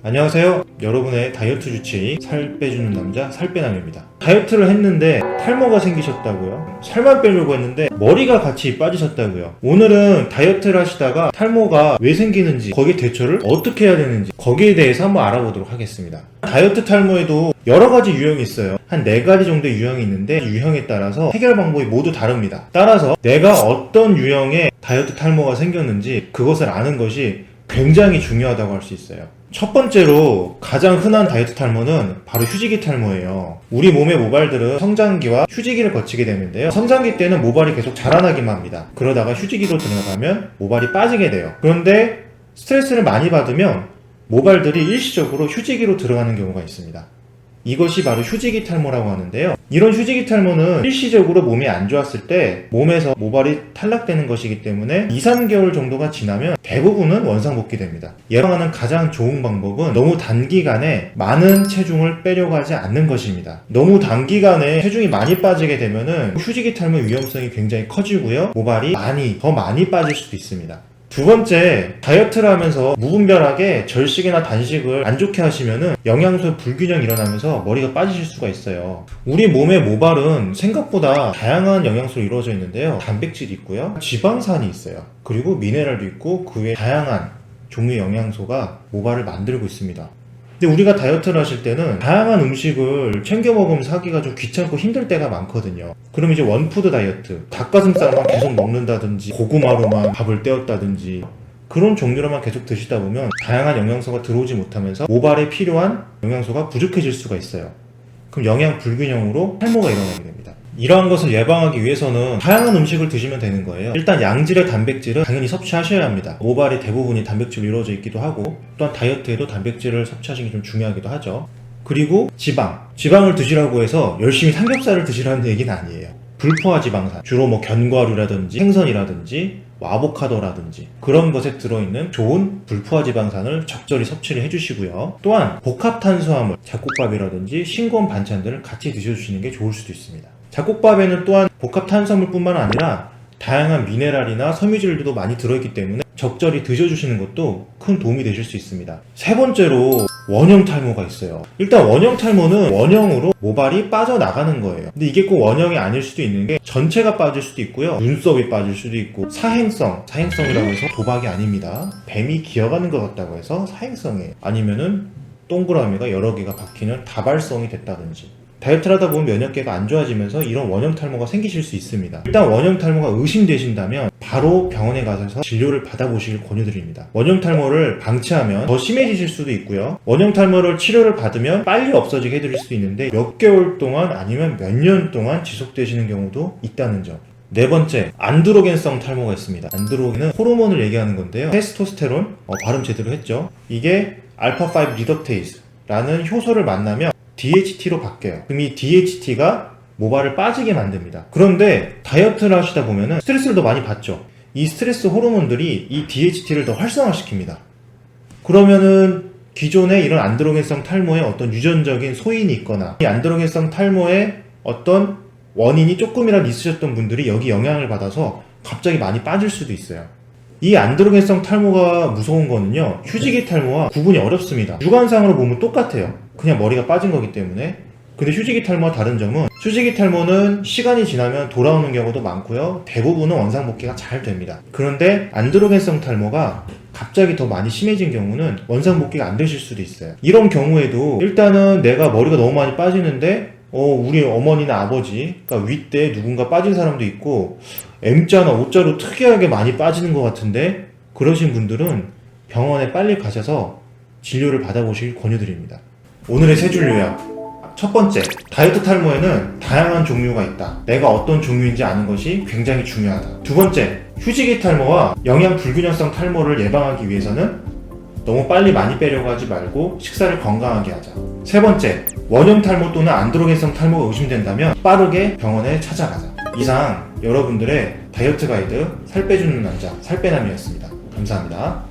안녕하세요. 여러분의 다이어트 주치의 살 빼주는 남자 살빼남입니다. 다이어트를 했는데 탈모가 생기셨다고요? 살만 빼려고 했는데 머리가 같이 빠지셨다고요? 오늘은 다이어트를 하시다가 탈모가 왜 생기는지 거기에 대처를 어떻게 해야 되는지 거기에 대해서 한번 알아보도록 하겠습니다. 다이어트 탈모에도 여러 가지 유형이 있어요. 한 네 가지 정도의 유형이 있는데 유형에 따라서 해결 방법이 모두 다릅니다. 따라서 내가 어떤 유형의 다이어트 탈모가 생겼는지 그것을 아는 것이 굉장히 중요하다고 할 수 있어요. 첫 번째로 가장 흔한 다이어트 탈모는 바로 휴지기 탈모예요. 우리 몸의 모발들은 성장기와 휴지기를 거치게 되는데요. 성장기 때는 모발이 계속 자라나기만 합니다. 그러다가 휴지기로 들어가면 모발이 빠지게 돼요. 그런데 스트레스를 많이 받으면 모발들이 일시적으로 휴지기로 들어가는 경우가 있습니다. 이것이 바로 휴지기 탈모라고 하는데요. 이런 휴지기 탈모는 일시적으로 몸이 안 좋았을 때 몸에서 모발이 탈락되는 것이기 때문에 2, 3개월 정도가 지나면 대부분은 원상복귀됩니다. 예방하는 가장 좋은 방법은 너무 단기간에 많은 체중을 빼려고 하지 않는 것입니다. 너무 단기간에 체중이 많이 빠지게 되면은 휴지기 탈모 위험성이 굉장히 커지고요. 모발이 많이, 더 많이 빠질 수도 있습니다. 두 번째, 다이어트를 하면서 무분별하게 절식이나 단식을 안 좋게 하시면은 영양소 불균형이 일어나면서 머리가 빠지실 수가 있어요. 우리 몸의 모발은 생각보다 다양한 영양소로 이루어져 있는데요. 단백질이 있고요. 지방산이 있어요. 그리고 미네랄도 있고 그 외에 다양한 종류의 영양소가 모발을 만들고 있습니다. 근데 우리가 다이어트를 하실 때는 다양한 음식을 챙겨 먹으면서 하기가 좀 귀찮고 힘들 때가 많거든요. 그럼 이제 원푸드 다이어트, 닭가슴살만 계속 먹는다든지 고구마로만 밥을 때웠다든지 그런 종류로만 계속 드시다 보면 다양한 영양소가 들어오지 못하면서 모발에 필요한 영양소가 부족해질 수가 있어요. 그럼 영양 불균형으로 탈모가 일어나게 됩니다. 이러한 것을 예방하기 위해서는 다양한 음식을 드시면 되는 거예요. 일단 양질의 단백질은 당연히 섭취하셔야 합니다. 모발의 대부분이 단백질로 이루어져 있기도 하고 또한 다이어트에도 단백질을 섭취하시는 게 좀 중요하기도 하죠. 그리고 지방. 지방을 드시라고 해서 열심히 삼겹살을 드시라는 얘기는 아니에요. 불포화 지방산. 주로 뭐 견과류라든지 생선이라든지 뭐 아보카도라든지 그런 것에 들어있는 좋은 불포화 지방산을 적절히 섭취를 해주시고요. 또한 복합 탄수화물, 잡곡밥이라든지 싱거운 반찬들을 같이 드셔주시는 게 좋을 수도 있습니다. 잡곡밥에는 또한 복합 탄수화물뿐만 아니라 다양한 미네랄이나 섬유질도 많이 들어있기 때문에 적절히 드셔주시는 것도 큰 도움이 되실 수 있습니다. 세 번째로 원형 탈모가 있어요. 일단 원형 탈모는 원형으로 모발이 빠져나가는 거예요. 근데 이게 꼭 원형이 아닐 수도 있는 게 전체가 빠질 수도 있고요. 눈썹이 빠질 수도 있고 사행성, 사행성이라고 해서 도박이 아닙니다. 뱀이 기어가는 것 같다고 해서 사행성이에요. 아니면은 동그라미가 여러 개가 박히는 다발성이 됐다든지 다이어트를 하다 보면 면역계가 안 좋아지면서 이런 원형 탈모가 생기실 수 있습니다. 일단 원형 탈모가 의심되신다면 바로 병원에 가셔서 진료를 받아보시길 권유드립니다. 원형 탈모를 방치하면 더 심해지실 수도 있고요. 원형 탈모를 치료를 받으면 빨리 없어지게 해드릴 수도 있는데 몇 개월 동안 아니면 몇 년 동안 지속되시는 경우도 있다는 점. 네 번째, 안드로겐성 탈모가 있습니다. 안드로겐은 호르몬을 얘기하는 건데요. 테스토스테론, 어, 발음 제대로 했죠. 이게 알파5 리더테이스라는 효소를 만나면 DHT로 바뀌어요. 그럼 이 DHT가 모발을 빠지게 만듭니다. 그런데 다이어트를 하시다 보면은 스트레스를 더 많이 받죠. 이 스트레스 호르몬들이 이 DHT를 더 활성화시킵니다. 그러면은 기존의 이런 안드로겐성 탈모에 어떤 유전적인 소인이 있거나 이 안드로겐성 탈모에 어떤 원인이 조금이라도 있으셨던 분들이 여기 영향을 받아서 갑자기 많이 빠질 수도 있어요. 이 안드로겐성 탈모가 무서운 거는요, 휴지기 탈모와 구분이 어렵습니다. 육안상으로 보면 똑같아요. 그냥 머리가 빠진 거기 때문에. 근데 휴지기 탈모와 다른 점은, 휴지기 탈모는 시간이 지나면 돌아오는 경우도 많고요, 대부분은 원상 복귀가 잘 됩니다. 그런데 안드로겐성 탈모가 갑자기 더 많이 심해진 경우는 원상 복귀가 안 되실 수도 있어요. 이런 경우에도 일단은 내가 머리가 너무 많이 빠지는데 어, 우리 어머니나 아버지, 그러니까 윗대 누군가 빠진 사람도 있고, M자나 O자로 특이하게 많이 빠지는 것 같은데, 그러신 분들은 병원에 빨리 가셔서 진료를 받아보시길 권유드립니다. 오늘의 세 줄 요약. 첫 번째, 다이어트 탈모에는 다양한 종류가 있다. 내가 어떤 종류인지 아는 것이 굉장히 중요하다. 두 번째, 휴지기 탈모와 영양 불균형성 탈모를 예방하기 위해서는 너무 빨리 많이 빼려고 하지 말고 식사를 건강하게 하자. 세 번째, 원형 탈모 또는 안드로겐성 탈모가 의심된다면 빠르게 병원에 찾아가자. 이상 여러분들의 다이어트 가이드 살 빼주는 남자 살빼남이었습니다. 감사합니다.